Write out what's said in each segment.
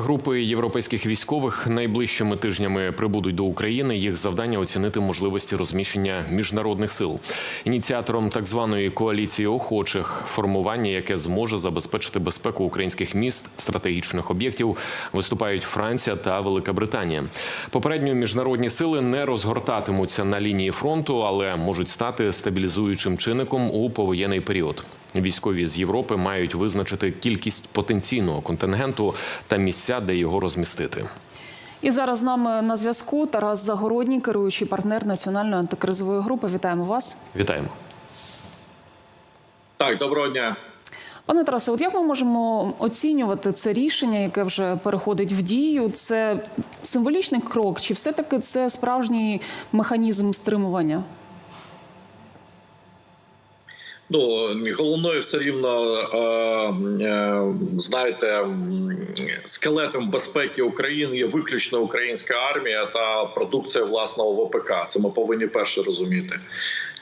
Групи європейських військових найближчими тижнями прибудуть до України. Їх завдання оцінити можливості розміщення міжнародних сил. Ініціатором так званої коаліції охочих, формування, яке зможе забезпечити безпеку українських міст, стратегічних об'єктів, виступають Франція та Велика Британія. Попередньо міжнародні сили не розгортатимуться на лінії фронту, але можуть стати стабілізуючим чинником у повоєнний період. Військові з Європи мають визначити кількість потенційного контингенту та місця, де його розмістити. І зараз з нами на зв'язку Тарас Загородній, керуючий партнер національної антикризової групи. Вітаємо вас. Вітаємо. Так, доброго дня. Пане Тарасе, от як ми можемо оцінювати це рішення, яке вже переходить в дію? Це символічний крок, чи все-таки це справжній механізм стримування? Ну головною все рівно е, е, знаєте, скелетом безпеки України є виключно українська армія та продукція власного ВПК. Це ми повинні перше розуміти.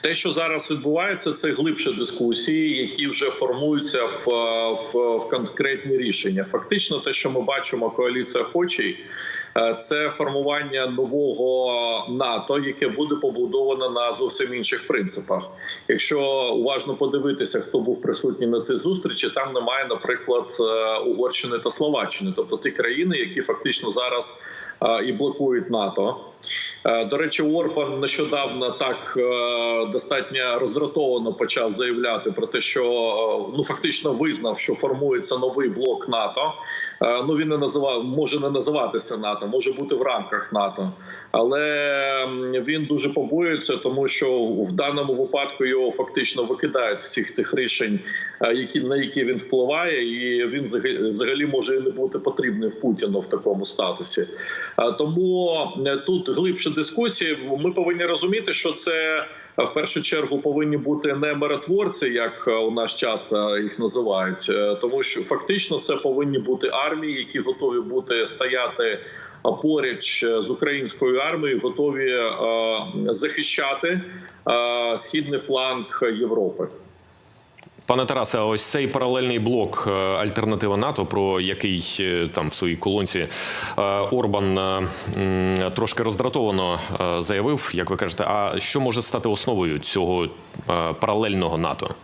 Те, що зараз відбувається, це глибше дискусії, які вже формуються в, в, в конкретні рішення. Фактично, те, що ми бачимо, коаліція хоче. Це формування нового НАТО, яке буде побудоване на зовсім інших принципах. Якщо уважно подивитися, хто був присутній на цій зустрічі, там немає, наприклад, Угорщини та Словаччини, тобто ті країни, які фактично зараз і блокують НАТО. До речі, Орбан нещодавно так достатньо роздратовано почав заявляти про те, що ну фактично визнав, що формується новий блок НАТО. Ну він не називав, може не називатися НАТО, може бути в рамках НАТО, але він дуже побоюється, тому що в даному випадку його фактично викидають всіх цих рішень, які на які він впливає, і він взагалі може і не бути потрібним Путіну в такому статусі. Тому тут глибше дискусії. Ми повинні розуміти, що це в першу чергу повинні бути не миротворці, як у нас часто їх називають, тому що фактично це повинні бути армії, які готові бути стояти поруч з українською армією, готові захищати східний фланг Європи. Пане Тарасе, ось цей паралельний блок е, альтернатива НАТО, про який е, там в своїй колонці е, Орбан трошки роздратовано заявив, як ви кажете, а що може стати основою цього паралельного НАТО?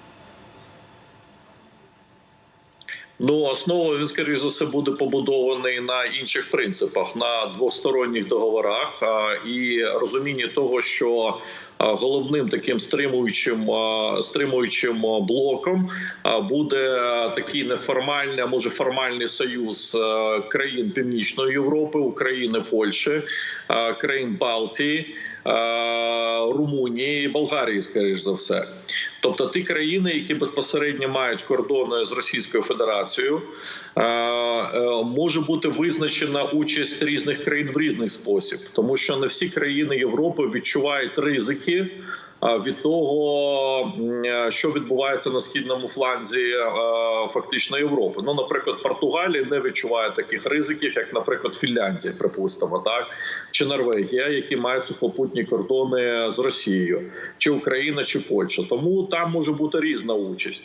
Ну, основою він скоріш за все буде побудований на інших принципах, на двосторонніх договорах і розумінні того, що головним таким стримуючим стримуючим блоком буде такий неформальний, а може формальний союз країн Північної Європи, України, Польщі, країн Балтії, Румунії і Болгарії, скоріш за все. Тобто ті країни, які безпосередньо мають кордони з Російською Федерацією, може бути визначена участь різних країн в різний спосіб, тому що не всі країни Європи відчувають ризики. Від того, що відбувається на східному фланзі фактично Європи, ну наприклад, Португалія не відчуває таких ризиків, як, наприклад, Фінляндія, припустимо, так чи Норвегія, які мають сухопутні кордони з Росією, чи Україна, чи Польща. Тому там може бути різна участь.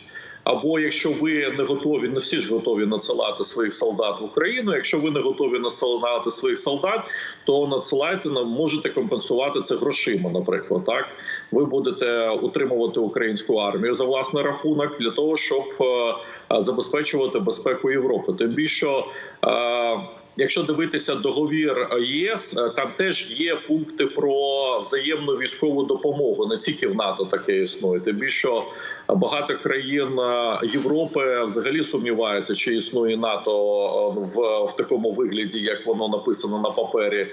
Або якщо ви не готові, не всі ж готові надсилати своїх солдат в Україну. Якщо ви не готові надсилати своїх солдат, то надсилайте нам можете компенсувати це грошима. Наприклад, так ви будете утримувати українську армію за власний рахунок для того, щоб забезпечувати безпеку Європи. Тим більше. Якщо дивитися договір ЄС, там теж є пункти про взаємну військову допомогу. Не тільки в НАТО таке існує. Тим більше багато країн Європи взагалі сумніваються, чи існує НАТО в, в такому вигляді, як воно написано на папері.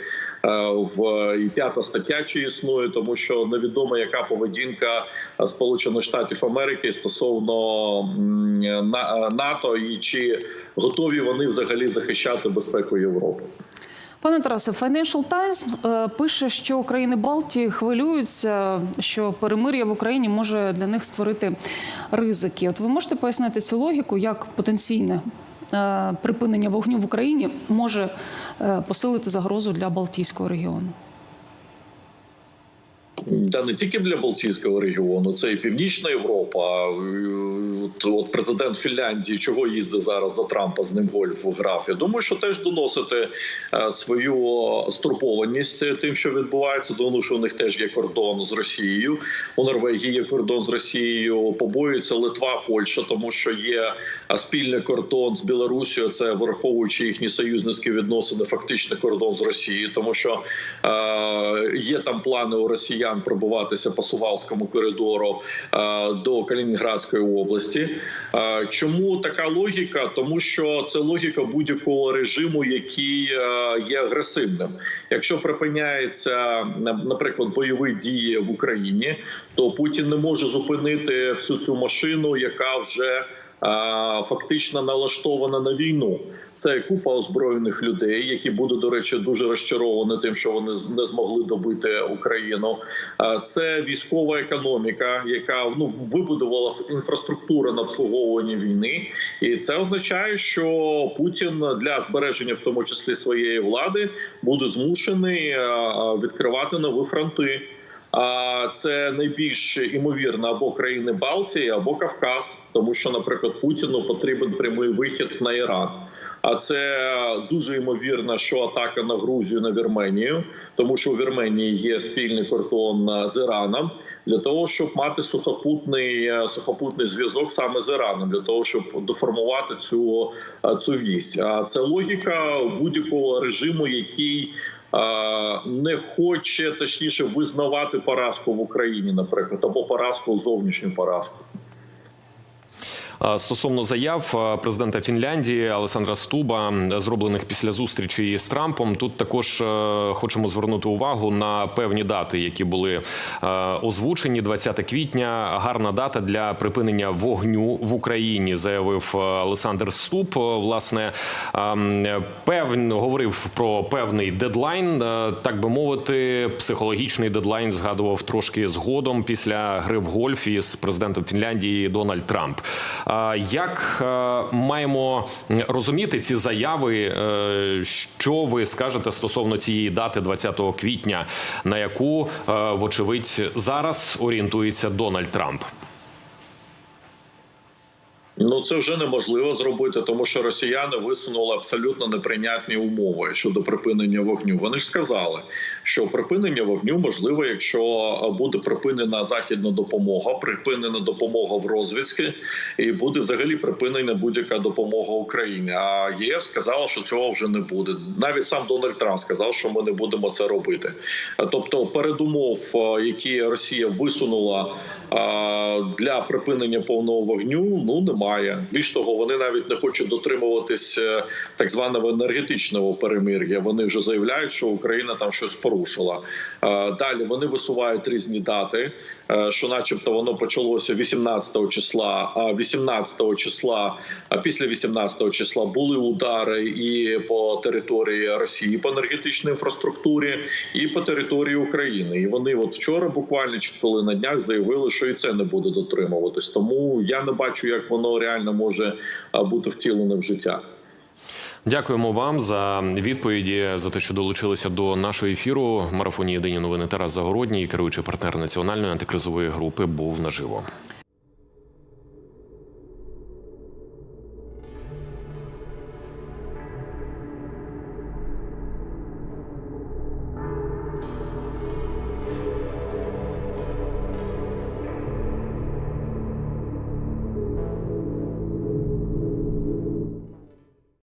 В і п'ята стаття чи існує, тому що невідомо, яка поведінка Сполучених Штатів Америки стосовно НАТО і чи готові вони взагалі захищати безпеку Європи. Пане Тарасе, Financial Times пише, що країни Балтії хвилюються, що перемир'я в Україні може для них створити ризики. От ви можете пояснити цю логіку, як потенційне припинення вогню в Україні може посилити загрозу для Балтійського регіону? Та не тільки для Балтійського регіону, це і Північна Європа. Е, От, от президент Фінляндії, чого їздив зараз до Трампа з ним гольф грав. Я думаю, що теж доносити е, свою стурбованість тим, що відбувається, тому що у них теж є кордон з Росією. У Норвегії є кордон з Росією. Побоюється Литва, Польща, тому що є спільний кордон з Білорусією. Це враховуючи їхні союзницькі відносини, фактично кордон з Росією, тому що е, є там плани у росіян пробуватися по Сувалському коридору е, до Калінінградської області. Е, чому така логіка? Тому що це логіка будь-якого режиму, який е, є агресивним. Якщо припиняється, наприклад, бойові дії в Україні, то Путін не може зупинити всю цю машину, яка вже фактично налаштована на війну. Це купа озброєних людей, які будуть, до речі, дуже розчаровані тим, що вони не змогли добити Україну. Це військова економіка, яка ну вибудувала інфраструктуру на обслуговування війни, і це означає, що Путін для збереження, в тому числі своєї влади, буде змушений відкривати нові фронти. Це найбільш імовірно або країни Балтії, або Кавказ, тому що, наприклад, Путіну потрібен прямий вихід на Іран. А це дуже ймовірно, що атака на Грузію на Вірменію, тому що у Вірменії є спільний кордон е, з Іраном для того, щоб мати сухопутний е, сухопутний зв'язок саме з Іраном, для того, щоб доформувати цю, е, цю вісь. А це логіка будь-якого режиму, який не хоче точніше визнавати поразку в Україні, наприклад, або поразку зовнішню поразку. Стосовно заяв президента Фінляндії Олександра Стуба, зроблених після зустрічі з Трампом, тут також е, хочемо звернути увагу на певні дати, які були е, озвучені. 20 квітня гарна дата для припинення вогню в Україні, заявив е, Олександр Стуб. Власне, е, певн говорив про певний дедлайн, так би мовити, психологічний дедлайн згадував трошки згодом після гри в гольф із президентом Фінляндії Дональд Трамп. Як е, маємо розуміти ці заяви? Е, Що ви скажете стосовно цієї дати 20 квітня, на яку, е, вочевидь, зараз орієнтується Дональд Трамп? Це вже неможливо зробити, тому що росіяни висунули абсолютно неприйнятні умови щодо припинення вогню. Вони ж сказали, що припинення вогню можливо, якщо буде припинена західна допомога, припинена допомога в розвідці, і буде взагалі припинена будь-яка допомога Україні. А ЄС сказала, що цього вже не буде. Навіть сам Дональд Трамп сказав, що ми не будемо це робити. Тобто, передумов, е, які Росія висунула е, для припинення повного вогню, ну немає. Більш того, вони навіть не хочуть дотримуватись е, так званого енергетичного перемир'я. Вони вже заявляють, що Україна там щось порушила. Е, Далі вони висувають різні дати, е, що, начебто, воно почалося 18 числа, а 18 числа, а після 18 числа були удари і по території Росії по енергетичній інфраструктурі, і по території України. І вони от вчора, буквально чи коли на днях заявили, що і це не буде дотримуватись. Тому я не бачу, як воно реально може бути втілене в життя. Дякуємо вам за відповіді за те, що долучилися до нашого ефіру. В марафоні Єдині новини Тарас Загородній, керуючий партнер національної антикризової групи, був наживо.